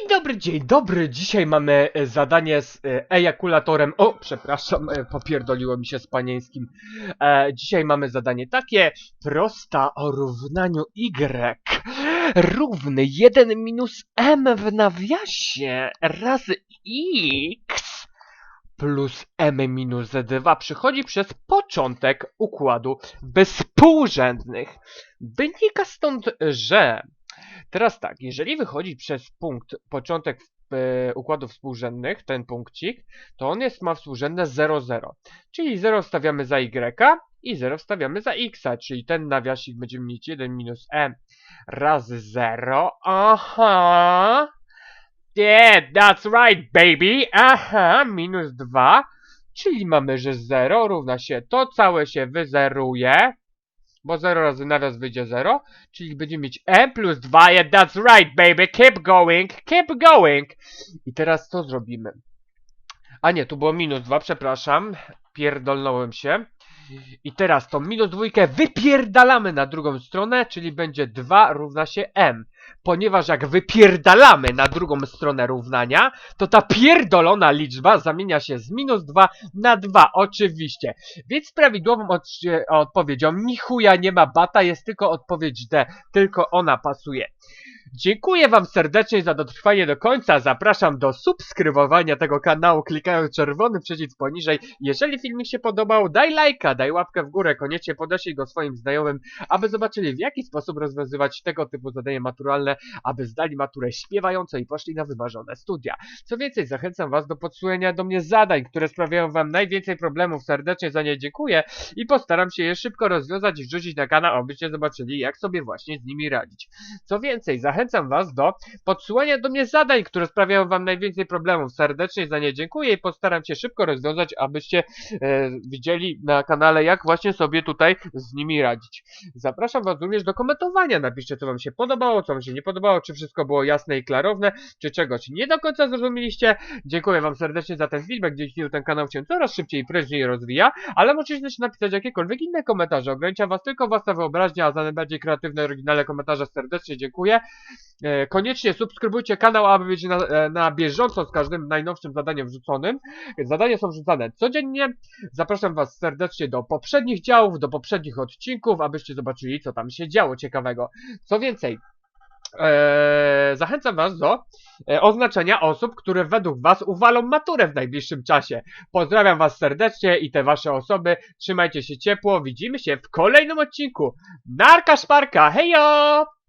Dzień dobry, dzień dobry. Dzisiaj mamy e, zadanie z e, ejakulatorem. O, przepraszam, e, popierdoliło mi się z panieńskim. Dzisiaj mamy zadanie takie. Prosta o równaniu y równy 1 minus m w nawiasie razy x plus m minus 2 przychodzi przez początek układu bezpółrzędnych. Wynika stąd, że Teraz tak, jeżeli wychodzi przez punkt początek e, układu współrzędnych, ten punkcik, to on jest, ma współrzędne 0, 0. Czyli 0 wstawiamy za y i 0 wstawiamy za x, czyli ten nawiasik będziemy mieć 1 minus m razy 0. Aha! Yeah, that's right, baby! Aha, minus 2. Czyli mamy, że 0 równa się, to całe się wyzeruje, bo 0 razy nawias wyjdzie 0, czyli będziemy mieć m plus 2, yeah, that's right, baby, keep going, keep going. I teraz co zrobimy? A nie, tu było minus 2, przepraszam, pierdolnąłem się. I teraz tą minus dwójkę wypierdalamy na drugą stronę, czyli będzie 2 równa się m. Ponieważ jak wypierdalamy na drugą stronę równania, to ta pierdolona liczba zamienia się z minus 2 na 2, oczywiście. Więc prawidłową od, odpowiedzią ni chuja nie ma bata, jest tylko odpowiedź D, tylko ona pasuje. Dziękuję wam serdecznie za dotrwanie do końca. Zapraszam do subskrybowania tego kanału klikając czerwony przycisk poniżej. Jeżeli filmik się podobał, daj lajka, daj łapkę w górę, koniecznie podeślij go swoim znajomym, aby zobaczyli w jaki sposób rozwiązywać tego typu zadania maturalne, aby zdali maturę śpiewająco i poszli na wymarzone studia. Co więcej, zachęcam was do podsyłania do mnie zadań, które sprawiają wam najwięcej problemów. Serdecznie za nie dziękuję i postaram się je szybko rozwiązać i wrzucić na kanał, abyście zobaczyli jak sobie właśnie z nimi radzić. Co więcej, zachęcam was do podsyłania do mnie zadań, które sprawiają wam najwięcej problemów. Serdecznie za nie dziękuję i postaram się szybko rozwiązać, abyście e, widzieli na kanale, jak właśnie sobie tutaj z nimi radzić. Zapraszam was również do komentowania. Napiszcie, co wam się podobało, co wam się nie podobało, czy wszystko było jasne i klarowne, czy czegoś nie do końca zrozumieliście. Dziękuję wam serdecznie za ten feedback, dzięki niemu ten kanał się coraz szybciej i prędzej rozwija, ale możecie też napisać jakiekolwiek inne komentarze. Ograniczam was tylko własna wyobraźnia, a za najbardziej kreatywne, oryginalne komentarze serdecznie dziękuję. E, Koniecznie subskrybujcie kanał, aby być na, e, na bieżąco z każdym najnowszym zadaniem wrzuconym. Zadania są wrzucane codziennie. Zapraszam Was serdecznie do poprzednich działów, do poprzednich odcinków, abyście zobaczyli, co tam się działo ciekawego. Co więcej, e, zachęcam Was do e, oznaczenia osób, które według Was uwalą maturę w najbliższym czasie. Pozdrawiam Was serdecznie i te Wasze osoby. Trzymajcie się ciepło. Widzimy się w kolejnym odcinku. Narka szparka, hejo!